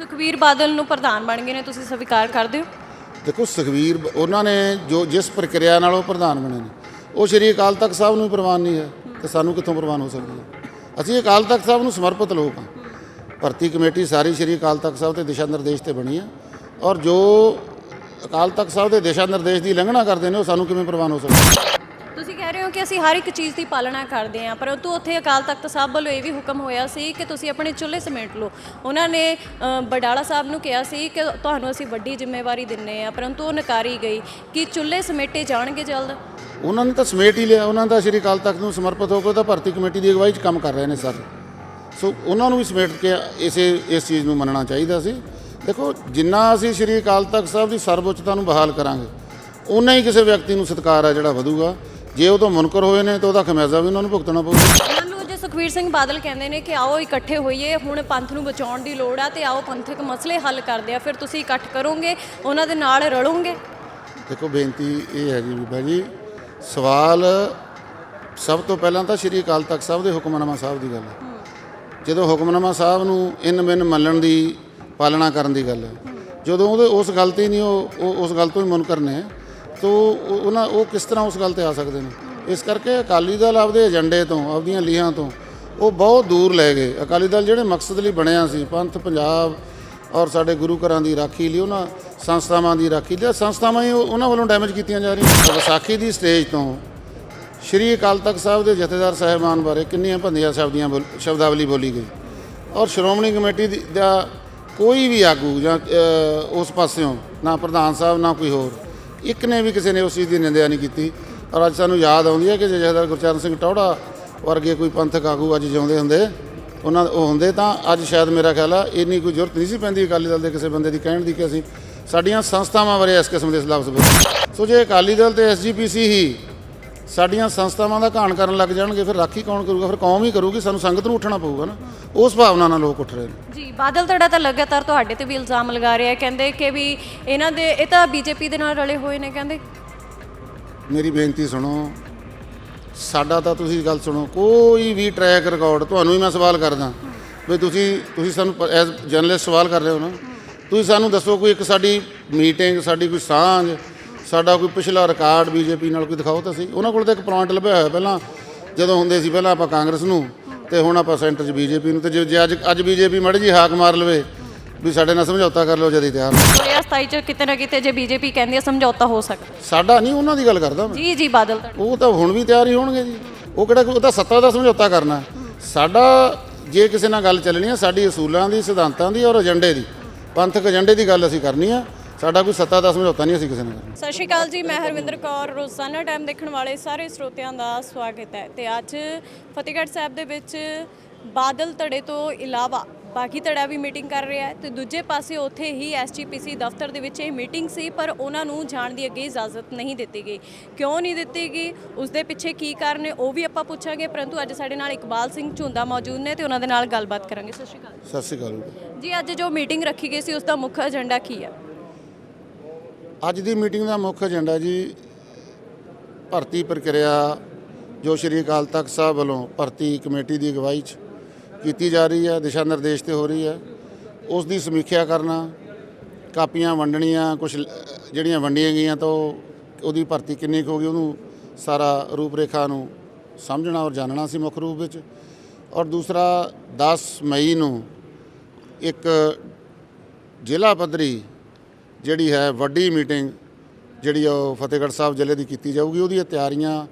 ਸੁਖਵੀਰ ਬਾਦਲ ਨੂੰ ਪ੍ਰਧਾਨ ਬਣ ਗਏ ਨੇ, ਤੁਸੀਂ ਸਵੀਕਾਰ ਕਰਦੇ ਹੋ? ਦੇਖੋ, ਸੁਖਵੀਰ, ਉਹਨਾਂ ਨੇ ਜੋ ਜਿਸ ਪ੍ਰਕਿਰਿਆ ਨਾਲ ਉਹ ਪ੍ਰਧਾਨ ਬਣੇ ਨੇ, ਉਹ ਸ਼੍ਰੀ ਅਕਾਲ ਤਖਤ ਸਾਹਿਬ ਨੂੰ ਪ੍ਰਵਾਨ ਨਹੀਂ ਹੈ, ਤੇ ਸਾਨੂੰ ਕਿੱਥੋਂ ਪ੍ਰਵਾਨ ਹੋ ਸਕਦੀ ਹੈ? ਅਸੀਂ ਅਕਾਲ ਤਖਤ ਸਾਹਿਬ ਨੂੰ ਸਮਰਪਿਤ ਲੋਕ ਹਾਂ। ਭਰਤੀ ਕਮੇਟੀ ਸਾਰੀ ਸ਼੍ਰੀ ਅਕਾਲ ਤਖਤ ਸਾਹਿਬ ਦੇ ਦਿਸ਼ਾ ਨਿਰਦੇਸ਼ ਤੇ ਬਣੀ ਹੈ, ਔਰ ਜੋ ਅਕਾਲ ਤਖਤ ਸਾਹਿਬ ਦੇ ਦਿਸ਼ਾ ਨਿਰਦੇਸ਼ ਦੀ ਉਲੰਘਣਾ ਕਰਦੇ ਨੇ, ਉਹ ਸਾਨੂੰ ਕਿਵੇਂ ਪ੍ਰਵਾਨ ਹੋ ਸਕਦਾ ਤੁਸੀਂ ਕਹਿ ਰਹੇ ਹੋ ਕਿ ਅਸੀਂ ਹਰ ਇੱਕ ਚੀਜ਼ ਦੀ ਪਾਲਣਾ ਕਰਦੇ ਹਾਂ ਪਰੰਤੂ ਉੱਥੇ ਅਕਾਲ ਤਖਤ ਸਾਹਿਬ ਵੱਲੋਂ ਇਹ ਵੀ ਹੁਕਮ ਹੋਇਆ ਸੀ ਕਿ ਤੁਸੀਂ ਆਪਣੇ ਚੁੱਲ੍ਹੇ ਸਮੇਟ ਲਓ। ਉਹਨਾਂ ਨੇ ਬਡਾਲਾ ਸਾਹਿਬ ਨੂੰ ਕਿਹਾ ਸੀ ਕਿ ਤੁਹਾਨੂੰ ਅਸੀਂ ਵੱਡੀ ਜ਼ਿੰਮੇਵਾਰੀ ਦਿੰਨੇ ਆ ਪਰੰਤੂ ਉਹ ਨਕਾਰੀ ਗਈ ਕਿ ਚੁੱਲ੍ਹੇ ਸਮੇਟੇ ਜਾਣਗੇ ਜਲਦ। ਉਹਨਾਂ ਨੇ ਤਾਂ ਸਮੇਟ ਹੀ ਲਿਆ, ਉਹਨਾਂ ਦਾ ਸ਼੍ਰੀ ਅਕਾਲ ਤਖਤ ਨੂੰ ਸਮਰਪਿਤ ਹੋ ਕੇ ਤਾਂ ਭਰਤੀ ਕਮੇਟੀ ਦੀ ਅਗਵਾਈ 'ਚ ਕੰਮ ਕਰ ਰਹੇ ਨੇ ਸਾਰੇ। ਸੋ ਉਹਨਾਂ ਨੂੰ ਵੀ ਸਮੇਟ ਕੇ ਇਸੇ, ਇਸ ਚੀਜ਼ ਨੂੰ ਮੰਨਣਾ ਚਾਹੀਦਾ ਸੀ। ਦੇਖੋ, ਜਿੰਨਾ ਅਸੀਂ ਸ਼੍ਰੀ ਅਕਾਲ ਤਖਤ ਸਾਹਿਬ ਦੀ ਸਰਵਉੱਚਤਾ ਨੂੰ ਬਹਾਲ ਕਰਾਂਗੇ ਉਨਾ ਹੀ ਕਿਸੇ ਵਿਅਕਤੀ ਨੂੰ ਸਤਿਕਾਰ ਹੈ ਜਿਹੜਾ ਵਧੂਗਾ। ਜੇ ਉਹ ਤੋਂ ਮੁਨਕਰ ਹੋਏ ਨੇ ਤਾਂ ਉਹਦਾ ਖਮਿਆਜ਼ਾ ਵੀ ਉਹਨਾਂ ਨੂੰ ਭੁਗਤਣਾ ਪਊਗਾ ਮੰਨ ਲਓ ਜੇ ਸੁਖਵੀਰ ਸਿੰਘ ਬਾਦਲ ਕਹਿੰਦੇ ਨੇ ਕਿ ਆਓ ਇਕੱਠੇ ਹੋਈਏ ਹੁਣ ਪੰਥ ਨੂੰ ਬਚਾਉਣ ਦੀ ਲੋੜ ਆ ਤੇ ਆਓ ਪੰਥਕ ਮਸਲੇ ਹੱਲ ਕਰਦੇ ਆ ਫਿਰ ਤੁਸੀਂ ਇਕੱਠ ਕਰੋਗੇ ਉਹਨਾਂ ਦੇ ਨਾਲ ਰਲੋਗੇ। ਦੇਖੋ ਬੇਨਤੀ ਇਹ ਹੈ ਜੀ ਬੀਬਾ ਜੀ ਸਵਾਲ ਸਭ ਤੋਂ ਪਹਿਲਾਂ ਤਾਂ ਸ਼੍ਰੀ ਅਕਾਲ ਤਖਤ ਸਾਹਿਬ ਦੇ ਹੁਕਮਨਾਮਾ ਸਾਹਿਬ ਦੀ ਗੱਲ ਹੈ। ਜਦੋਂ ਹੁਕਮਨਾਮਾ ਸਾਹਿਬ ਨੂੰ ਇਨ ਮਿਨ ਮੰਨਣ ਦੀ ਪਾਲਣਾ ਕਰਨ ਦੀ ਗੱਲ ਹੈ। ਜਦੋਂ ਉਹਦੇ ਉਸ ਗੱਲ ਤੇ ਹੀ ਨਹੀਂ ਉਹ ਉਹ ਉਸ ਗੱਲ ਤੋਂ ਹੀ ਮੁਨਕਰ ਨੇ। ਤੋ ਉਹਨਾਂ ਉਹ ਕਿਸ ਤਰ੍ਹਾਂ ਉਸ ਗੱਲ ਤੇ ਆ ਸਕਦੇ ਨੇ? ਇਸ ਕਰਕੇ ਅਕਾਲੀ ਦਲ ਆਪਦੇ ਏਜੰਡੇ ਤੋਂ, ਆਪਦੀਆਂ ਲੀਹਾਂ ਤੋਂ, ਉਹ ਬਹੁਤ ਦੂਰ ਲੈ ਗਏ। ਅਕਾਲੀ ਦਲ ਜਿਹੜੇ ਮਕਸਦ ਲਈ ਬਣਿਆ ਸੀ, ਪੰਥ, ਪੰਜਾਬ ਔਰ ਸਾਡੇ ਗੁਰੂ ਘਰਾਂ ਦੀ ਰਾਖੀ ਲਈ, ਉਹਨਾਂ ਸੰਸਥਾਵਾਂ ਦੀ ਰਾਖੀ ਲਈ ਸੰਸਥਾਵਾਂ ਹੀ ਉਹਨਾਂ ਵੱਲੋਂ ਡੈਮੇਜ ਕੀਤੀਆਂ ਜਾ ਰਹੀਆਂ। ਵਿਸਾਖੀ ਦੀ ਸਟੇਜ ਤੋਂ ਸ਼੍ਰੀ ਅਕਾਲ ਤਖਤ ਸਾਹਿਬ ਦੇ ਜਥੇਦਾਰ ਸਾਹਿਬਾਨ ਬਾਰੇ ਕਿੰਨੀਆਂ ਭੰਦੀਆਂ ਸ਼ਬਦੀਆਂ ਬੋਲ- ਸ਼ਬਦਾਵਲੀ ਬੋਲੀ ਗਈ। ਔਰ ਸ਼੍ਰੋਮਣੀ ਕਮੇਟੀ ਦਾ ਕੋਈ ਵੀ ਆਗੂ ਜਾਂ ਉਸ ਪਾਸਿਓਂ, ਨਾ ਪ੍ਰਧਾਨ ਸਾਹਿਬ, ਨਾ ਕੋਈ ਹੋਰ ਇੱਕ ਨੇ ਵੀ ਕਿਸੇ ਨੇ ਉਸ ਚੀਜ਼ ਦੀ ਨਿੰਦਿਆ ਨਹੀਂ ਕੀਤੀ। ਔਰ ਅੱਜ ਸਾਨੂੰ ਯਾਦ ਆਉਂਦੀ ਹੈ ਕਿ ਜੇ ਜਥੇਦਾਰ ਗੁਰਚਰਨ ਸਿੰਘ ਟੌੜਾ ਵਰਗੇ ਕੋਈ ਪੰਥਕ ਆਗੂ ਅੱਜ ਜਿਉਂਦੇ ਹੁੰਦੇ, ਉਹਨਾਂ ਉਹ ਹੁੰਦੇ ਤਾਂ ਅੱਜ ਸ਼ਾਇਦ ਮੇਰਾ ਖਿਆਲ ਆ ਇੰਨੀ ਕੋਈ ਜ਼ਰੂਰਤ ਨਹੀਂ ਸੀ ਪੈਂਦੀ ਅਕਾਲੀ ਦਲ ਦੇ ਕਿਸੇ ਬੰਦੇ ਦੀ ਕਹਿਣ ਦੀ ਕਿ ਅਸੀਂ ਸਾਡੀਆਂ ਸੰਸਥਾਵਾਂ ਬਾਰੇ ਇਸ ਕਿਸਮ ਦੇ ਲਫ਼ਜ਼ ਬੋਲੇ ਸੋ ਜੇ ਅਕਾਲੀ ਦਲ ਤੇ ਐਸਜੀਪੀਸੀ ਹੀ ਸਾਡੀਆਂ ਸੰਸਥਾਵਾਂ ਦਾ ਘਾਣ ਕਰਨ ਲੱਗ ਜਾਣਗੇ ਫਿਰ ਰਾਖੀ ਕੌਣ ਕਰੂਗਾ? ਫਿਰ ਕੌਮ ਹੀ ਕਰੂਗੀ ਸਾਨੂੰ ਸੰਗਤ ਨੂੰ ਉੱਠਣਾ ਪਊਗਾ ਨਾ। ਉਸ ਭਾਵਨਾ ਨਾਲ ਲੋਕ ਉੱਠ ਰਹੇ ਨੇ। ਜੀ ਬਾਦਲ ਧੜਾ ਤਾਂ ਲਗਾਤਾਰ ਤੁਹਾਡੇ ਤੇ ਵੀ ਇਲਜ਼ਾਮ ਲਗਾ ਰਿਹਾ ਕਹਿੰਦੇ ਕਿ ਵੀ ਇਹਨਾਂ ਦੇ ਇਹ ਤਾਂ ਬੀਜੇਪੀ ਦੇ ਨਾਲ ਰਲੇ ਹੋਏ ਨੇ ਕਹਿੰਦੇ। ਮੇਰੀ ਬੇਨਤੀ ਸੁਣੋ। ਸਾਡਾ ਤਾਂ ਤੁਸੀਂ ਗੱਲ ਸੁਣੋ ਕੋਈ ਵੀ ਟਰੈਕ ਰਿਕਾਰਡ ਤੁਹਾਨੂੰ ਹੀ ਮੈਂ ਸਵਾਲ ਕਰਦਾ। ਵੀ ਤੁਸੀਂ ਤੁਸੀਂ ਸਾਨੂੰ ਐਜ਼ ਜਰਨਲਿਸਟ ਸਵਾਲ ਕਰ ਰਹੇ ਹੋ ਨਾ। ਤੁਸੀਂ ਸਾਨੂੰ ਦੱਸੋ ਕੋਈ ਇੱਕ ਸਾਡੀ ਮੀਟਿੰਗ ਸਾਡੀ ਕੋਈ ਸਾਂਝ ਸਾਡਾ ਕੋਈ ਪਿਛਲਾ ਰਿਕਾਰਡ ਬੀਜੇਪੀ ਨਾਲ ਕੋਈ ਦਿਖਾਓ ਤਾਂ ਸਹੀ। ਉਹਨਾਂ ਕੋਲ ਤਾਂ ਇੱਕ ਪੁਆਇੰਟ ਲੱਭਿਆ ਹੋਇਆ ਪਹਿਲਾਂ ਜਦੋਂ ਹੁੰਦੇ ਸੀ ਪਹਿਲਾਂ ਆਪਾਂ ਕਾਂਗਰਸ ਨੂੰ ਤੇ ਹੁਣ ਆਪਾਂ ਸੈਂਟਰ 'ਚ ਬੀਜੇਪੀ ਨੂੰ। ਤੇ ਜੇ- ਅੱਜ ਅੱਜ ਬੀਜੇਪੀ ਮੜੀ ਜੀ ਹਾਕ ਮਾਰ ਲਵੇ ਵੀ ਸਾਡੇ ਨਾਲ ਸਮਝੌਤਾ ਕਰ ਲਓ ਜਦੀ ਤਿਆਰ। ਨੇ। 2027 ਚ ਕਿਤੇ ਨਾ ਕਿਤੇ ਜੇ ਬੀਜੇਪੀ ਕਹਿੰਦੀ ਹੈ ਸਮਝੌਤਾ ਹੋ ਸਕਦਾ। ਸਾਡਾ ਨਹੀਂ ਉਹਨਾਂ ਦੀ ਗੱਲ ਕਰਦਾ ਮੈਂ। ਜੀ ਜੀ ਬਾਦਲ ਉਹ ਤਾਂ ਹੁਣ ਵੀ ਤਿਆਰ ਹੀ ਹੋਣਗੇ ਜੀ। ਉਹ ਕਿਹੜਾ ਉਹ ਤਾਂ ਸੱਤਾ ਦਾ ਸਮਝੌਤਾ ਕਰਨਾ। ਸਾਡਾ ਜੇ ਕਿਸੇ ਨਾਲ ਗੱਲ ਚੱਲਣੀ ਹੈ ਸਾਡੀ ਅਸੂਲਾਂ ਦੀ ਸਿਧਾਂਤਾਂ ਦੀ ਔਰ ਏਜੰਡੇ ਦੀ ਪੰਥਕ ਏਜੰਡੇ ਦੀ ਗੱਲ ਅਸੀਂ ਕਰਨੀ ਆ। ਸਾਡਾ ਕੋਈ ਸੱਤਾ ਦਾ ਸਮਝੌਤਾ ਨਹੀਂ ਅਸੀਂ ਕਿਸੇ ਨਾਲ। ਸਤਿ ਸ਼੍ਰੀ ਅਕਾਲ ਜੀ ਮੈਂ ਹਰਵਿੰਦਰ ਕੌਰ ਰੋਜ਼ਾਨਾ ਟਾਈਮ ਦੇਖਣ ਵਾਲੇ ਸਾਰੇ ਸਰੋਤਿਆਂ ਦਾ ਸਵਾਗਤ ਹੈ। ਤੇ ਅੱਜ ਫਤਿਹਗੜ੍ਹ ਸਾਹਿਬ ਦੇ ਵਿੱਚ ਬਾਦਲ ਧੜੇ ਤੋਂ ਇਲਾਵਾ ਬਾਕੀ ਧੜਾ ਵੀ ਮੀਟਿੰਗ ਕਰ ਰਿਹਾ ਹੈ ਤੇ ਦੂਜੇ ਪਾਸੇ ਉੱਥੇ ਹੀ ਐਸਜੀਪੀਸੀ ਦਫ਼ਤਰ ਦੇ ਵਿੱਚ ਇਹ ਮੀਟਿੰਗ ਸੀ ਪਰ ਉਹਨਾਂ ਨੂੰ ਜਾਣ ਦੀ ਅੱਗੇ ਇਜਾਜ਼ਤ ਨਹੀਂ ਦਿੱਤੀ ਗਈ। ਕਿਉਂ ਨਹੀਂ ਦਿੱਤੀ ਗਈ? ਉਸ ਦੇ ਪਿੱਛੇ ਕੀ ਕਾਰਨ ਹੈ ਉਹ ਵੀ ਆਪਾਂ ਪੁੱਛਾਂਗੇ ਪਰੰਤੂ ਅੱਜ ਸਾਡੇ ਨਾਲ ਇਕਬਾਲ ਸਿੰਘ ਝੁੰਦਾ ਮੌਜੂਦ ਨੇ ਤੇ ਉਹਨਾਂ ਦੇ ਨਾਲ ਗੱਲਬਾਤ ਕਰਾਂਗੇ। ਸਤਿ ਸ਼੍ਰੀ ਅਕਾਲ। ਸਤਿ ਸ਼੍ਰੀ ਅਕਾਲ। ਜੀ। ਜੀ ਅੱਜ ਜੋ ਮੀਟਿੰਗ ਰੱਖੀ ਗਈ ਸੀ ਉਸ ਦਾ ਮੁੱਖ ਏਜੰਡਾ ਕੀ ਹੈ? ਅੱਜ ਦੀ ਮੀਟਿੰਗ ਦਾ ਮੁੱਖ ਏਜੰਡਾ ਜੀ ਭਰਤੀ ਪ੍ਰਕਿਰਿਆ ਜੋ ਸ਼੍ਰੀ ਅਕਾਲ ਤਖਤ ਸਾਹਿਬ ਵੱਲੋਂ ਭਰਤੀ ਕਮੇਟੀ ਦੀ ਅਗਵਾਈ 'ਚ ਕੀਤੀ ਜਾ ਰਹੀ ਹੈ, ਦਿਸ਼ਾ ਨਿਰਦੇਸ਼ ਤੇ ਹੋ ਰਹੀ ਹੈ। ਉਸ ਦੀ ਸਮੀਖਿਆ ਕਰਨਾ, ਕਾਪੀਆਂ ਵੰਡਣੀਆਂ ਕੁਝ ਜਿਹੜੀਆਂ ਵੰਡੀਆਂ ਗਈਆਂ ਤਾਂ ਉਹਦੀ ਭਰਤੀ ਕਿੰਨੀ ਕੁ ਹੋ ਗਈ, ਉਹਨੂੰ ਸਾਰਾ ਰੂਪ ਰੇਖਾ ਨੂੰ ਸਮਝਣਾ ਔਰ ਜਾਣਨਾ ਸੀ ਮੁੱਖ ਰੂਪ ਵਿੱਚ। ਔਰ ਦੂਸਰਾ 10 ਮਈ ਨੂੰ ਇੱਕ ਜ਼ਿਲ੍ਹਾ ਪੱਧਰੀ ਜਿਹੜੀ ਹੈ ਵੱਡੀ ਮੀਟਿੰਗ ਜਿਹੜੀ ਆ ਉਹ ਫਤਿਹਗੜ੍ਹ ਸਾਹਿਬ ਜ਼ਿਲ੍ਹੇ ਦੀ ਕੀਤੀ ਜਾਊਗੀ, ਉਹਦੀਆਂ ਤਿਆਰੀਆਂ,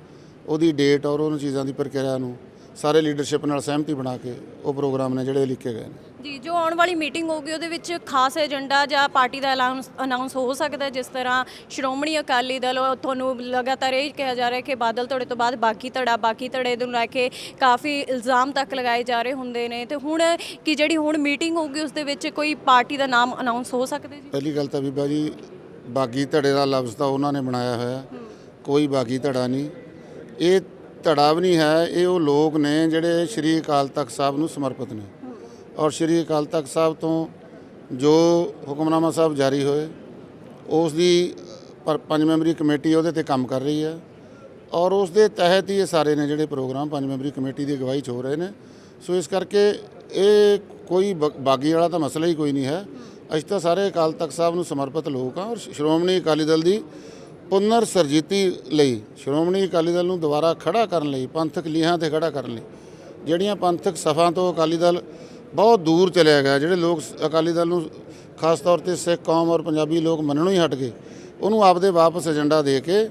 ਉਹਦੀ ਡੇਟ ਔਰ ਉਹਨਾਂ ਚੀਜ਼ਾਂ ਦੀ ਪ੍ਰਕਿਰਿਆ ਨੂੰ ਸਾਰੇ ਲੀਡਰਸ਼ਿਪ ਨਾਲ ਸਹਿਮਤੀ ਬਣਾ ਕੇ ਉਹ ਪ੍ਰੋਗਰਾਮ ਨੇ ਜਿਹੜੇ ਲਿਖੇ ਗਏ ਨੇ। ਜੀ ਜੋ ਆਉਣ ਵਾਲੀ ਮੀਟਿੰਗ ਹੋਊਗੀ ਉਹਦੇ ਵਿੱਚ ਖਾਸ ਏਜੰਡਾ ਜਾਂ ਪਾਰਟੀ ਦਾ ਅਨਾਉਂਸ ਅਨਾਉਂਸ ਹੋ ਸਕਦਾ ਜਿਸ ਤਰ੍ਹਾਂ ਸ਼੍ਰੋਮਣੀ ਅਕਾਲੀ ਦਲ ਤੁਹਾਨੂੰ ਲਗਾਤਾਰ ਇਹ ਕਿਹਾ ਜਾ ਰਿਹਾ ਕਿ ਬਾਦਲ ਧੜੇ ਤੋਂ ਬਾਅਦ ਬਾਕੀ ਧੜਾ ਬਾਕੀ ਧੜੇ ਨੂੰ ਲੈ ਕੇ ਕਾਫੀ ਇਲਜ਼ਾਮ ਤੱਕ ਲਗਾਏ ਜਾ ਰਹੇ ਹੁੰਦੇ ਨੇ। ਤੇ ਹੁਣ ਕੀ ਜਿਹੜੀ ਹੁਣ ਮੀਟਿੰਗ ਹੋਊਗੀ ਉਸ ਦੇ ਵਿੱਚ ਕੋਈ ਪਾਰਟੀ ਦਾ ਨਾਮ ਅਨਾਉਂਸ ਹੋ ਸਕਦਾ ਜੀ? ਪਹਿਲੀ ਗੱਲ ਤਾਂ ਬੀਬਾ ਜੀ ਬਾਗੀ ਧੜੇ ਦਾ ਲਫ਼ਜ਼ ਤਾਂ ਉਹਨਾਂ ਨੇ ਬਣਾਇਆ ਹੋਇਆ। ਕੋਈ ਬਾਗੀ ਧੜਾ ਨਹੀਂ। ਇਹ ਧੜਾ ਵੀ ਨਹੀਂ ਹੈ, ਇਹ ਉਹ ਲੋਕ ਨੇ ਜਿਹੜੇ ਸ਼੍ਰੀ ਅਕਾਲ ਤਖਤ ਸਾਹਿਬ ਨੂੰ ਸਮਰਪਿਤ ਨੇ। ਔਰ ਸ਼੍ਰੀ ਅਕਾਲ ਤਖਤ ਸਾਹਿਬ ਤੋਂ ਜੋ ਹੁਕਮਨਾਮਾ ਸਾਹਿਬ ਜਾਰੀ ਹੋਏ, ਉਸ ਦੀ ਪਰ- ਪੰਜ ਮੈਂਬਰੀ ਕਮੇਟੀ ਉਹਦੇ ਤੇ ਕੰਮ ਕਰ ਰਹੀ ਹੈ। ਔਰ ਉਸ ਦੇ ਤਹਿਤ ਹੀ ਇਹ ਸਾਰੇ ਨੇ ਜਿਹੜੇ ਪ੍ਰੋਗਰਾਮ ਪੰਜ ਮੈਂਬਰੀ ਕਮੇਟੀ ਦੀ ਅਗਵਾਈ 'ਚ ਹੋ ਰਹੇ ਨੇ। ਸੋ ਇਸ ਕਰਕੇ ਇਹ ਕੋਈ ਬ- ਬਾਗੀ ਵਾਲਾ ਤਾਂ ਮਸਲਾ ਹੀ ਕੋਈ ਨਹੀਂ ਹੈ। ਅਸੀਂ ਤਾਂ ਸਾਰੇ ਅਕਾਲ ਤਖਤ ਸਾਹਿਬ ਨੂੰ ਸਮਰਪਿਤ ਲੋਕ ਹਾਂ ਔਰ ਸ਼੍ਰੋਮਣੀ ਅਕਾਲੀ ਦਲ ਦੀ ਪੁਨਰ ਸਰਜੀਤੀ ਲਈ ਸ਼੍ਰੋਮਣੀ ਅਕਾਲੀ ਦਲ ਨੂੰ ਦੁਬਾਰਾ ਖੜਾ ਕਰਨ ਲਈ, ਪੰਥਕ ਲੀਹਾਂ ਤੇ ਖੜਾ ਕਰਨ ਲਈ, ਜਿਹੜੀਆਂ ਪੰਥਕ ਸਫਾਂ ਤੋਂ ਅਕਾਲੀ ਦਲ ਬਹੁਤ ਦੂਰ ਚਲਿਆ ਗਿਆ, ਜਿਹੜੇ ਲੋਕ ਅਕਾਲੀ ਦਲ ਨੂੰ ਖਾਸ ਤੌਰ ਤੇ ਸਿੱਖ ਕੌਮ ਔਰ ਪੰਜਾਬੀ ਲੋਕ ਮੰਨਣੋਂ ਹੀ ਹਟ ਗਏ, ਉਹਨੂੰ ਆਪਦੇ ਵਾਪਸ ਏਜੰਡਾ ਦੇ ਕੇ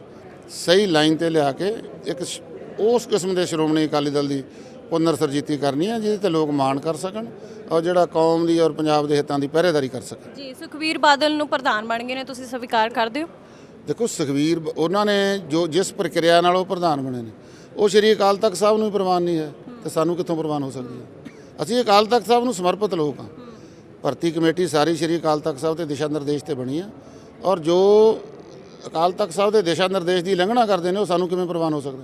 ਸਹੀ ਲਾਈਨ ਤੇ ਲਿਆ ਕੇ ਇੱਕ ਉਸ ਕਿਸਮ ਦੇ ਸ਼੍ਰੋਮਣੀ ਅਕਾਲੀ ਦਲ ਦੀ ਪੁਨਰ ਸਰਜੀਤੀ ਕਰਨੀ ਹੈ, ਜਿਹਦੇ ਤੇ ਲੋਕ ਮਾਣ ਕਰ ਸਕਣ ਔਰ ਜਿਹੜਾ ਕੌਮ ਦੀ ਔਰ ਪੰਜਾਬ ਦੇ ਹਿੱਤਾਂ ਦੀ ਪਹਿਰੇਦਾਰੀ ਕਰ ਸਕਣ। ਜੀ, ਸੁਖਵੀਰ ਬਾਦਲ ਨੂੰ ਪ੍ਰਧਾਨ ਬਣ ਗਏ ਨੇ, ਤੁਸੀਂ ਸਵੀਕਾਰ ਕਰਦੇ ਹੋ? ਦੇਖੋ ਸੁਖਵੀਰ ਬ- ਉਹਨਾਂ ਨੇ ਜੋ ਜਿਸ ਪ੍ਰਕਿਰਿਆ ਨਾਲ ਉਹ ਪ੍ਰਧਾਨ ਬਣੇ ਨੇ, ਉਹ ਸ਼੍ਰੀ ਅਕਾਲ ਤਖਤ ਸਾਹਿਬ ਨੂੰ ਹੀ ਪ੍ਰਵਾਨ ਨਹੀਂ ਹੈ, ਤੇ ਸਾਨੂੰ ਕਿੱਥੋਂ ਪ੍ਰਵਾਨ ਹੋ ਸਕਦੀ ਹੈ? ਅਸੀਂ ਅਕਾਲ ਤਖਤ ਸਾਹਿਬ ਨੂੰ ਸਮਰਪਿਤ ਲੋਕ ਹਾਂ। ਭਰਤੀ ਕਮੇਟੀ ਸਾਰੀ ਸ਼੍ਰੀ ਅਕਾਲ ਤਖਤ ਸਾਹਿਬ ਦੇ ਦਿਸ਼ਾ ਨਿਰਦੇਸ਼ ਤੇ ਬਣੀ ਆ ਔਰ ਜੋ ਅਕਾਲ ਤਖਤ ਸਾਹਿਬ ਦੇ ਦਿਸ਼ਾ ਨਿਰਦੇਸ਼ ਦੀ ਉਲੰਘਣਾ ਕਰਦੇ ਨੇ, ਉਹ ਸਾਨੂੰ ਕਿਵੇਂ ਪ੍ਰਵਾਨ ਹੋ ਸਕਦਾ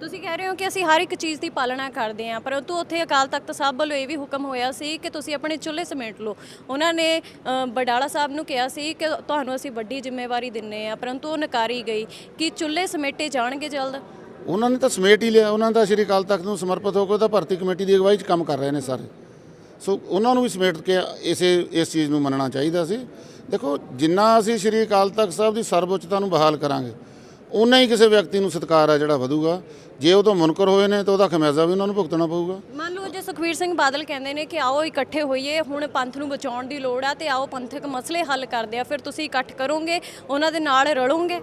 ਤੁਸੀਂ ਕਹਿ ਰਹੇ ਹੋ ਕਿ ਅਸੀਂ ਹਰ ਇੱਕ ਚੀਜ਼ ਦੀ ਪਾਲਣਾ ਕਰਦੇ ਹਾਂ ਪਰੰਤੂ ਉੱਥੇ ਅਕਾਲ ਤਖਤ ਸਾਹਿਬ ਵੱਲੋਂ ਇਹ ਵੀ ਹੁਕਮ ਹੋਇਆ ਸੀ ਕਿ ਤੁਸੀਂ ਆਪਣੇ ਚੁੱਲ੍ਹੇ ਸਮੇਟ ਲਓ। ਉਹਨਾਂ ਨੇ ਅ, ਬਡਾਲਾ ਸਾਹਿਬ ਨੂੰ ਕਿਹਾ ਸੀ ਕਿ ਤੁਹਾਨੂੰ ਅਸੀਂ ਵੱਡੀ ਜ਼ਿੰਮੇਵਾਰੀ ਦਿੰਨੇ ਆ ਪਰੰਤੂ ਉਹ ਨਕਾਰੀ ਗਈ ਕਿ ਚੁੱਲ੍ਹੇ ਸਮੇਟੇ ਜਾਣਗੇ ਜਲਦ। ਉਹਨਾਂ ਨੇ ਤਾਂ ਸਮੇਟ ਹੀ ਲਿਆ ਉਹਨਾਂ ਦਾ ਸ਼੍ਰੀ ਅਕਾਲ ਤਖਤ ਨੂੰ ਸਮਰਪਿਤ ਹੋ ਕੇ ਉਹਦਾ ਭਰਤੀ ਕਮੇਟੀ ਦੀ ਅਗਵਾਈ 'ਚ ਕੰਮ ਕਰ ਰਹੇ ਨੇ ਸਾਰੇ। ਸੋ ਉਹਨਾਂ ਨੂੰ ਵੀ ਸਮੇਟ ਕੇ ਇਸੇ ਇਸ ਚੀਜ਼ ਨੂੰ ਮੰਨਣਾ ਚਾਹੀਦਾ ਸੀ। ਦੇਖੋ ਜਿੰਨਾ ਅਸੀਂ ਸ਼੍ਰੀ ਅਕਾਲ ਤਖਤ ਸਾਹਿਬ ਦੀ ਸਰਵਉੱਚਤਾ ਨੂੰ ਬਹਾਲ ਕਰਾਂਗੇ ਉਨਾ ਹੀ ਕਿਸੇ ਵਿਅਕਤੀ ਨੂੰ ਸਤਿਕਾਰ ਹੈ ਜਿਹੜਾ ਵਧੂਗਾ। ਜੇ ਉਹ ਤੋਂ ਮੁਨਕਰ ਹੋਏ ਨੇ ਤਾਂ ਉਹਦਾ ਖਮਿਆਜ਼ਾ ਵੀ ਉਹਨਾਂ ਨੂੰ ਭੁਗਤਣਾ ਪਊਗਾ। ਮੰਨ ਲਓ ਜੇ ਸੁਖਵੀਰ ਸਿੰਘ ਬਾਦਲ ਕਹਿੰਦੇ ਨੇ ਕਿ ਆਓ ਇਕੱਠੇ ਹੋਈਏ ਹੁਣ ਪੰਥ ਨੂੰ ਬਚਾਉਣ ਦੀ ਲੋੜ ਆ ਤੇ ਆਓ ਪੰਥਕ ਮਸਲੇ ਹੱਲ ਕਰਦੇ ਆ ਫਿਰ ਤੁਸੀਂ ਇਕੱਠ ਕਰੋਗੇ ਉਹਨਾਂ ਦੇ ਨਾਲ ਰਲੋਗੇ?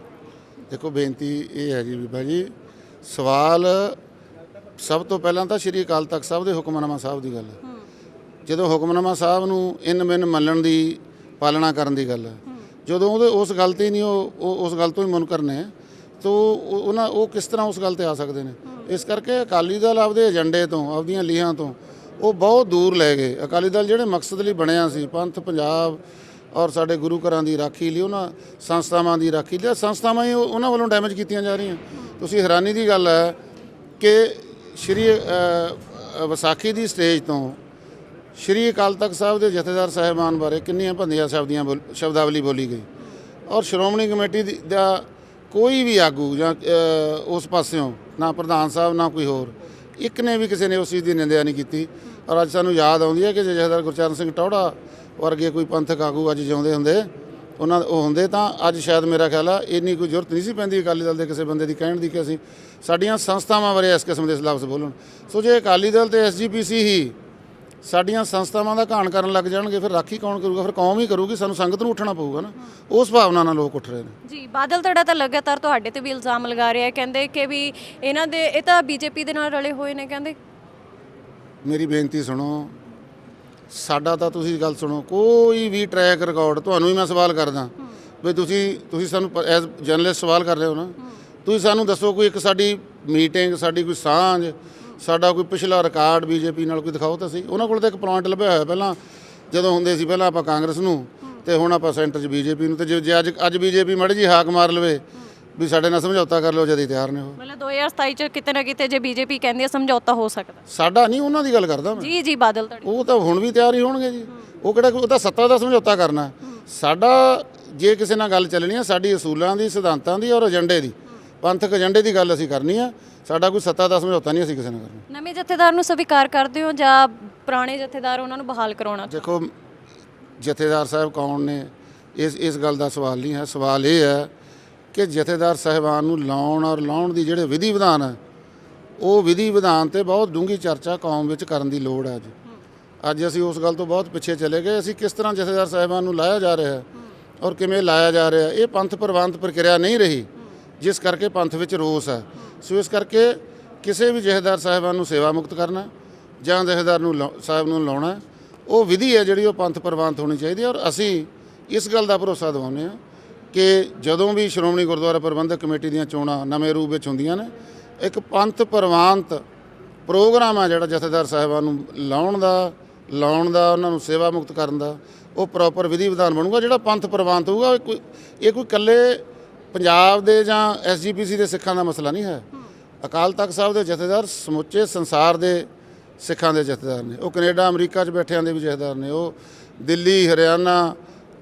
ਦੇਖੋ ਬੇਨਤੀ ਇਹ ਹੈ ਜੀ ਬੀਬਾ ਜੀ ਸਵਾਲ ਸਭ ਤੋਂ ਪਹਿਲਾਂ ਤਾਂ ਸ਼੍ਰੀ ਅਕਾਲ ਤਖਤ ਸਾਹਿਬ ਦੇ ਹੁਕਮਨਾਮਾ ਸਾਹਿਬ ਦੀ ਗੱਲ ਹੈ। ਜਦੋਂ ਹੁਕਮਨਾਮਾ ਸਾਹਿਬ ਨੂੰ ਇਨ ਮਿਨ ਮੰਨਣ ਦੀ ਪਾਲਣਾ ਕਰਨ ਦੀ ਗੱਲ ਹੈ। ਜਦੋਂ ਉਹਦੇ ਉਸ ਗੱਲ ਤੇ ਨਹੀਂ ਉਹ ਉਹ ਉਸ ਗੱਲ ਤੋਂ ਹੀ ਮੁਨਕਰ ਨੇ ਤੋ ਉਹਨਾਂ ਉਹ ਕਿਸ ਤਰ੍ਹਾਂ ਉਸ ਗੱਲ ਤੇ ਆ ਸਕਦੇ ਨੇ? ਇਸ ਕਰਕੇ ਅਕਾਲੀ ਦਲ ਆਪਦੇ ਏਜੰਡੇ ਤੋਂ, ਆਪਦੀਆਂ ਲੀਹਾਂ ਤੋਂ ਉਹ ਬਹੁਤ ਦੂਰ ਲੈ ਗਏ। ਅਕਾਲੀ ਦਲ ਜਿਹੜੇ ਮਕਸਦ ਲਈ ਬਣਿਆ ਸੀ, ਪੰਥ, ਪੰਜਾਬ ਔਰ ਸਾਡੇ ਗੁਰੂ ਘਰਾਂ ਦੀ ਰਾਖੀ ਲਈ, ਉਹਨਾਂ ਸੰਸਥਾਵਾਂ ਦੀ ਰਾਖੀ ਲਈ ਸੰਸਥਾਵਾਂ ਹੀ ਉਹਨਾਂ ਵੱਲੋਂ ਡੈਮੇਜ ਕੀਤੀਆਂ ਜਾ ਰਹੀਆਂ। ਤੁਸੀਂ ਹੈਰਾਨੀ ਦੀ ਗੱਲ ਹੈ ਕਿ ਸ਼੍ਰੀ ਵਿਸਾਖੀ ਦੀ ਸਟੇਜ ਤੋਂ ਸ਼੍ਰੀ ਅਕਾਲ ਤਖਤ ਸਾਹਿਬ ਦੇ ਜਥੇਦਾਰ ਸਾਹਿਬਾਨ ਬਾਰੇ ਕਿੰਨੀਆਂ ਭੰਦੀਆਂ ਸ਼ਬਦੀਆਂ ਬੋਲ- ਸ਼ਬਦਾਵਲੀ ਬੋਲੀ ਗਈ। ਔਰ ਸ਼੍ਰੋਮਣੀ ਕਮੇਟੀ ਦੀ- ਦਾ ਕੋਈ ਵੀ ਆਗੂ ਜਾਂ ਉਸ ਪਾਸਿਓਂ, ਨਾ ਪ੍ਰਧਾਨ ਸਾਹਿਬ, ਨਾ ਕੋਈ ਹੋਰ, ਇੱਕ ਨੇ ਵੀ ਕਿਸੇ ਨੇ ਉਸ ਚੀਜ਼ ਦੀ ਨਿੰਦਿਆ ਨਹੀਂ ਕੀਤੀ। ਔਰ ਅੱਜ ਸਾਨੂੰ ਯਾਦ ਆਉਂਦੀ ਹੈ ਕਿ ਜੇ ਜਥੇਦਾਰ ਗੁਰਚਰਨ ਸਿੰਘ ਟੌੜਾ ਵਰਗੇ ਕੋਈ ਪੰਥਕ ਆਗੂ ਅੱਜ ਜਿਉਂਦੇ ਹੁੰਦੇ, ਉਹਨਾਂ, ਉਹ ਹੁੰਦੇ ਤਾਂ ਅੱਜ ਸ਼ਾਇਦ ਮੇਰਾ ਖਿਆਲ ਆ, ਇੰਨੀ ਕੋਈ ਜ਼ਰੂਰਤ ਨਹੀਂ ਸੀ ਪੈਂਦੀ ਅਕਾਲੀ ਦਲ ਦੇ ਕਿਸੇ ਬੰਦੇ ਦੀ ਕਹਿਣ ਦੀ ਕਿ ਅਸੀਂ ਸਾਡੀਆਂ ਸੰਸਥਾਵਾਂ ਬਾਰੇ ਇਸ ਕਿਸਮ ਦੇ ਲਫ਼ਜ਼ ਬੋਲਣ। ਸੋ ਜੇ ਅਕਾਲੀ ਦਲ ਤੇ ਐਸਜੀਪੀਸੀ ਹੀ ਸਾਡੀਆਂ ਸੰਸਥਾਵਾਂ ਦਾ ਘਾਣ ਕਰਨ ਲੱਗ ਜਾਣਗੇ ਫਿਰ ਰਾਖੀ ਕੌਣ ਕਰੂਗਾ? ਫਿਰ ਕੌਮ ਹੀ ਕਰੂਗੀ ਸਾਨੂੰ ਸੰਗਤ ਨੂੰ ਉੱਠਣਾ ਪਊਗਾ ਨਾ। ਉਸ ਭਾਵਨਾ ਨਾਲ ਲੋਕ ਉੱਠ ਰਹੇ ਨੇ। ਜੀ ਬਾਦਲ ਧੜਾ ਤਾਂ ਲਗਾਤਾਰ ਤੁਹਾਡੇ ਤੇ ਵੀ ਇਲਜ਼ਾਮ ਲਗਾ ਰਿਹਾ ਕਹਿੰਦੇ ਕਿ ਵੀ ਇਹਨਾਂ ਦੇ ਇਹ ਤਾਂ ਬੀਜੇਪੀ ਦੇ ਨਾਲ ਰਲੇ ਹੋਏ ਨੇ ਕਹਿੰਦੇ। ਮੇਰੀ ਬੇਨਤੀ ਸੁਣੋ। ਸਾਡਾ ਤਾਂ ਤੁਸੀਂ ਗੱਲ ਸੁਣੋ ਕੋਈ ਵੀ ਟਰੈਕ ਰਿਕਾਰਡ ਤੁਹਾਨੂੰ ਹੀ ਮੈਂ ਸਵਾਲ ਕਰਦਾ। ਵੀ ਤੁਸੀਂ ਤੁਸੀਂ ਸਾਨੂੰ ਐਜ਼ ਜਰਨਲਿਸਟ ਸਵਾਲ ਕਰ ਰਹੇ ਹੋ ਨਾ। ਤੁਸੀਂ ਸਾਨੂੰ ਦੱਸੋ ਕੋਈ ਇੱਕ ਸਾਡੀ ਮੀਟਿੰਗ ਸਾਡੀ ਕੋਈ ਸਾਂਝ ਸਾਡਾ ਕੋਈ ਪਿਛਲਾ ਰਿਕਾਰਡ ਬੀਜੇਪੀ ਨਾਲ ਕੋਈ ਦਿਖਾਓ ਤਾਂ ਸਹੀ। ਉਹਨਾਂ ਕੋਲ ਤਾਂ ਇੱਕ ਪੁਆਇੰਟ ਲੱਭਿਆ ਹੋਇਆ ਪਹਿਲਾਂ ਜਦੋਂ ਹੁੰਦੇ ਸੀ ਪਹਿਲਾਂ ਆਪਾਂ ਕਾਂਗਰਸ ਨੂੰ ਤੇ ਹੁਣ ਆਪਾਂ ਸੈਂਟਰ 'ਚ ਬੀਜੇਪੀ ਨੂੰ। ਤੇ ਜੇ- ਅੱਜ ਅੱਜ ਬੀਜੇਪੀ ਮੜੀ ਜੀ ਹਾਕ ਮਾਰ ਲਵੇ ਵੀ ਸਾਡੇ ਨਾਲ ਸਮਝੌਤਾ ਕਰ ਲਓ ਜਦ ਹੀ ਤਿਆਰ ਨੇ ਉਹ। ਮਤਲਬ 2027 ਚ ਕਿਤੇ ਨਾ ਕਿਤੇ ਜੇ ਬੀਜੇਪੀ ਕਹਿੰਦੀ ਹੈ ਸਮਝੌਤਾ ਹੋ ਸਕਦਾ। ਸਾਡਾ ਨਹੀਂ ਉਹਨਾਂ ਦੀ ਗੱਲ ਕਰਦਾ ਮੈਂ। ਜੀ ਜੀ ਬਾਦਲ ਧੜਾ ਉਹ ਤਾਂ ਹੁਣ ਵੀ ਤਿਆਰ ਹੀ ਹੋਣਗੇ ਜੀ। ਉਹ ਕਿਹੜਾ ਉਹ ਤਾਂ ਸੱਤਾ ਦਾ ਸਮਝੌਤਾ ਕਰਨਾ। ਸਾਡਾ ਜੇ ਕਿਸੇ ਨਾਲ ਗੱਲ ਚੱਲਣੀ ਆ ਸਾਡੀ ਅਸੂਲਾਂ ਦੀ ਸਿਧਾਂਤਾਂ ਦੀ ਔਰ ਏਜੰਡੇ ਦੀ ਪੰਥਕ ਏਜੰਡੇ ਦੀ ਗੱਲ ਅਸੀਂ ਕਰਨੀ ਆ। ਸਾਡਾ ਕੋਈ ਸੱਤਾ ਦਾ ਸਮਝੌਤਾ ਨਹੀਂ ਅਸੀਂ ਕਿਸੇ ਨਾਲ ਕਰਨਾ। ਨਵੇਂ ਜਥੇਦਾਰ ਨੂੰ ਸਵੀਕਾਰ ਕਰਦੇ ਹੋ ਜਾਂ ਪੁਰਾਣੇ ਜਥੇਦਾਰ ਉਹਨਾਂ ਨੂੰ ਬਹਾਲ ਕਰਾਉਣਾ? ਦੇਖੋ ਜਥੇਦਾਰ ਸਾਹਿਬ ਕੌਣ ਨੇ? ਇਸ ਇਸ ਗੱਲ ਦਾ ਸਵਾਲ ਨਹੀਂ ਹੈ। ਸਵਾਲ ਇਹ ਹੈ ਕਿ ਜਥੇਦਾਰ ਸਾਹਿਬਾਨ ਨੂੰ ਲਾਉਣ ਔਰ ਲਾਉਣ ਦੀ ਜਿਹੜੇ ਵਿਧੀ ਵਿਧਾਨ ਹੈ ਉਹ ਵਿਧੀ ਵਿਧਾਨ ਤੇ ਬਹੁਤ ਡੂੰਘੀ ਚਰਚਾ ਕੌਮ ਵਿੱਚ ਕਰਨ ਦੀ ਲੋੜ ਹੈ ਅੱਜ। ਅੱਜ ਅਸੀਂ ਉਸ ਗੱਲ ਤੋਂ ਬਹੁਤ ਪਿੱਛੇ ਚਲੇ ਗਏ। ਅਸੀਂ ਕਿਸ ਤਰ੍ਹਾਂ ਜਥੇਦਾਰ ਸਾਹਿਬਾਨ ਨੂੰ ਲਾਇਆ ਜਾ ਰਿਹਾ ਹੈ ਔਰ ਕਿਵੇਂ ਲਾਇਆ ਜਾ ਰਿਹਾ। ਇਹ ਪੰਥ ਪ੍ਰਵਾਨਤ ਪ੍ਰਕਿਰਿਆ ਨਹੀਂ ਰਹੀ। ਜਿਸ ਕਰਕੇ ਪੰਥ ਵਿੱਚ ਰੋਸ ਹੈ। ਸੋ ਇਸ ਕਰਕੇ ਕਿਸੇ ਵੀ ਜਥੇਦਾਰ ਸਾਹਿਬਾਨ ਨੂੰ ਸੇਵਾ ਮੁਕਤ ਕਰਨਾ ਜਾਂ ਜਥੇਦਾਰ ਨੂੰ ਲਾ- ਸਾਹਿਬ ਨੂੰ ਲਾਉਣਾ ਉਹ ਵਿਧੀ ਹੈ ਜਿਹੜੀ ਉਹ ਪੰਥ ਪ੍ਰਵਾਨਤ ਹੋਣੀ ਚਾਹੀਦੀ ਹੈ ਔਰ ਅਸੀਂ ਇਸ ਗੱਲ ਦਾ ਭਰੋਸਾ ਦਿਵਾਉਂਦੇ ਹਾਂ ਕਿ ਜਦੋਂ ਵੀ ਸ਼੍ਰੋਮਣੀ ਗੁਰਦੁਆਰਾ ਪ੍ਰਬੰਧਕ ਕਮੇਟੀ ਦੀਆਂ ਚੋਣਾਂ ਨਵੇਂ ਰੂਪ ਵਿੱਚ ਹੁੰਦੀਆਂ ਨੇ, ਇੱਕ ਪੰਥ ਪ੍ਰਵਾਨਤ ਪ੍ਰੋਗਰਾਮ ਆ ਜਿਹੜਾ ਜਥੇਦਾਰ ਸਾਹਿਬਾਨ ਨੂੰ ਲਾਉਣ ਦਾ ਲਾਉਣ ਦਾ, ਉਹਨਾਂ ਨੂੰ ਸੇਵਾ ਮੁਕਤ ਕਰਨ ਦਾ, ਉਹ ਪ੍ਰੋਪਰ ਵਿਧੀ ਵਿਧਾਨ ਬਣੂਗਾ ਜਿਹੜਾ ਪੰਥ ਪ੍ਰਵਾਨਤ ਹੋਊਗਾ ਇਹ ਕੋਈ ਇਹ ਕੋਈ ਇਕੱਲੇ ਪੰਜਾਬ ਦੇ ਜਾਂ ਐਸਜੀਪੀਸੀ ਦੇ ਸਿੱਖਾਂ ਦਾ ਮਸਲਾ ਨਹੀਂ ਹੈ। ਅਕਾਲ ਤਖਤ ਸਾਹਿਬ ਦੇ ਜਥੇਦਾਰ ਸਮੁੱਚੇ ਸੰਸਾਰ ਦੇ ਸਿੱਖਾਂ ਦੇ ਜਥੇਦਾਰ ਨੇ। ਉਹ ਕੈਨੇਡਾ, ਅਮਰੀਕਾ 'ਚ ਬੈਠਿਆਂ ਦੇ ਵੀ ਜਥੇਦਾਰ ਨੇ। ਉਹ ਦਿੱਲੀ, ਹਰਿਆਣਾ,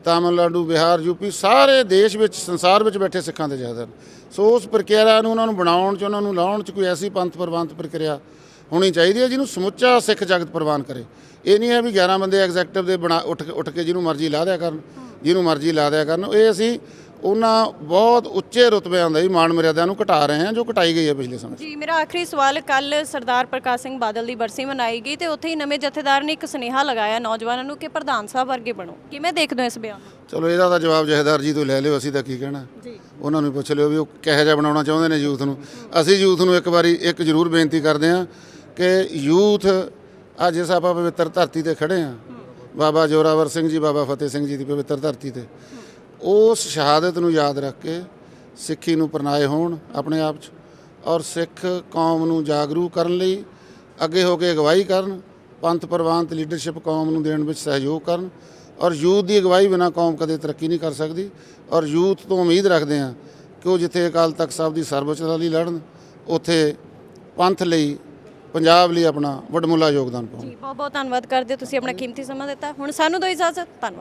ਤਾਮਿਲਨਾਡੂ, ਬਿਹਾਰ ਯੂਪੀ ਸਾਰੇ ਦੇਸ਼ ਵਿੱਚ, ਸੰਸਾਰ ਵਿੱਚ ਬੈਠੇ ਸਿੱਖਾਂ ਦੇ ਜਥੇਦਾਰ ਸੋ ਉਸ ਪ੍ਰਕਿਰਿਆ ਨੂੰ ਉਹਨਾਂ ਨੂੰ ਬਣਾਉਣ 'ਚ, ਉਹਨਾਂ ਨੂੰ ਲਾਉਣ 'ਚ ਕੋਈ ਐਸੀ ਪੰਥ ਪ੍ਰਵਾਨਤ ਪ੍ਰਕਿਰਿਆ ਹੋਣੀ ਚਾਹੀਦੀ ਹੈ ਜਿਹਨੂੰ ਸਮੁੱਚਾ ਸਿੱਖ ਜਗਤ ਪ੍ਰਵਾਨ ਕਰੇ। ਇਹ ਨਹੀਂ ਹੈ ਵੀ 11 ਬੰਦੇ ਐਗਜ਼ੈਕਟਿਵ ਦੇ ਬਣਾ, ਉੱਠ ਕੇ ਉੱਠ ਕੇ ਜਿਹਨੂੰ ਮਰਜ਼ੀ ਲਾ ਦਿਆ ਕਰਨ, ਜਿਹਨੂੰ ਮਰਜ਼ੀ ਲਾ ਦਿਆ ਕਰਨ। ਇਹ ਅਸੀਂ ਉਹਨਾਂ ਬਹੁਤ ਉੱਚੇ ਰੁਤਬਿਆਂ ਦਾ ਹੀ ਮਾਣ ਮਰਿਆਦਾ ਨੂੰ ਘਟਾ ਰਹੇ ਹਾਂ ਜੋ ਘਟਾਈ ਗਈ ਹੈ ਪਿਛਲੇ ਸਮੇਂ 'ਚ। ਜੀ ਮੇਰਾ ਆਖਰੀ ਸਵਾਲ ਕੱਲ ਸਰਦਾਰ ਪ੍ਰਕਾਸ਼ ਸਿੰਘ ਬਾਦਲ ਦੀ ਬਰਸੀ ਮਨਾਈ ਗਈ ਤੇ ਉੱਥੇ ਹੀ ਨਵੇਂ ਜਥੇਦਾਰ ਨੇ ਇੱਕ ਸੁਨੇਹਾ ਲਗਾਇਆ ਨੌਜਵਾਨਾਂ ਨੂੰ ਕਿ ਪ੍ਰਧਾਨ ਸਾਹਿਬ ਵਰਗੇ ਬਣੋ। ਕਿਵੇਂ ਦੇਖਦੇ ਹੋ ਇਸ ਬਿਆਨ ਨੂੰ? ਚਲੋ ਇਹਦਾ ਤਾਂ ਜਵਾਬ ਜਹੇਦਾਰ ਜੀ ਤੋਂ ਲੈ ਲਿਓ ਅਸੀਂ ਤਾਂ ਕੀ ਕਹਿਣਾ। ਜੀ। ਉਹਨਾਂ ਨੂੰ ਪੁੱਛ ਲਿਓ ਵੀ ਉਹ ਕਿਹੋ ਜਿਹਾ ਬਣਾਉਣਾ ਚਾਹੁੰਦੇ ਨੇ ਯੂਥ ਨੂੰ। ਅਸੀਂ ਯੂਥ ਨੂੰ ਇੱਕ ਵਾਰੀ ਇੱਕ ਜ਼ਰੂਰ ਬੇਨਤੀ ਕਰਦੇ ਹਾਂ ਕਿ ਯੂਥ ਅੱਜ ਇਸ ਆਪਾਂ ਪਵਿੱਤਰ ਧਰਤੀ ਤੇ ਖੜੇ ਹਾਂ। ਬਾਬਾ ਜੋਰਾਵਰ ਸਿੰਘ ਜੀ ਬਾਬਾ ਫਤਿਹ ਸਿੰਘ ਜੀ ਦੀ ਪਵਿੱਤਰ ਧਰਤੀ ਤੇ। ਉਸ ਸ਼ਹਾਦਤ ਨੂੰ ਯਾਦ ਰੱਖ ਕੇ ਸਿੱਖੀ ਨੂੰ ਪਰਨਾਏ ਹੋਣ ਆਪਣੇ ਆਪ 'ਚ ਔਰ ਸਿੱਖ ਕੌਮ ਨੂੰ ਜਾਗਰੂਕ ਕਰਨ ਲਈ ਅੱਗੇ ਹੋ ਕੇ ਅਗਵਾਈ ਕਰਨ ਪੰਥ ਪ੍ਰਵਾਨ ਤੇ ਲੀਡਰਸ਼ਿਪ ਕੌਮ ਨੂੰ ਦੇਣ ਵਿੱਚ ਸਹਿਯੋਗ ਕਰਨ ਔਰ ਯੂਥ ਦੀ ਅਗਵਾਈ ਬਿਨਾ ਕੌਮ ਕਦੇ ਤਰੱਕੀ ਨਹੀਂ ਕਰ ਸਕਦੀ ਔਰ ਯੂਥ ਤੋਂ ਉਮੀਦ ਰੱਖਦੇ ਹਾਂ ਕਿ ਉਹ ਜਿੱਥੇ ਅਕਾਲ ਤਖਤ ਸਾਹਿਬ ਦੀ ਸਰਵਉੱਚਤਾ ਲਈ ਲੜਨ ਉੱਥੇ ਪੰਥ ਲਈ ਪੰਜਾਬ ਲਈ ਆਪਣਾ ਵਡਮੁੱਲਾ ਯੋਗਦਾਨ ਪਾਉਣ। ਜੀ ਬਹੁਤ ਬਹੁਤ ਧੰਨਵਾਦ ਕਰਦੇ ਹੋ ਤੁਸੀਂ ਆਪਣਾ ਕੀਮਤੀ ਸਮਾਂ ਦਿੱਤਾ। ਹੁਣ ਸਾਨੂੰ ਦੋ ਇਜਾਜ਼ਤ। ਧੰਨਵਾਦ।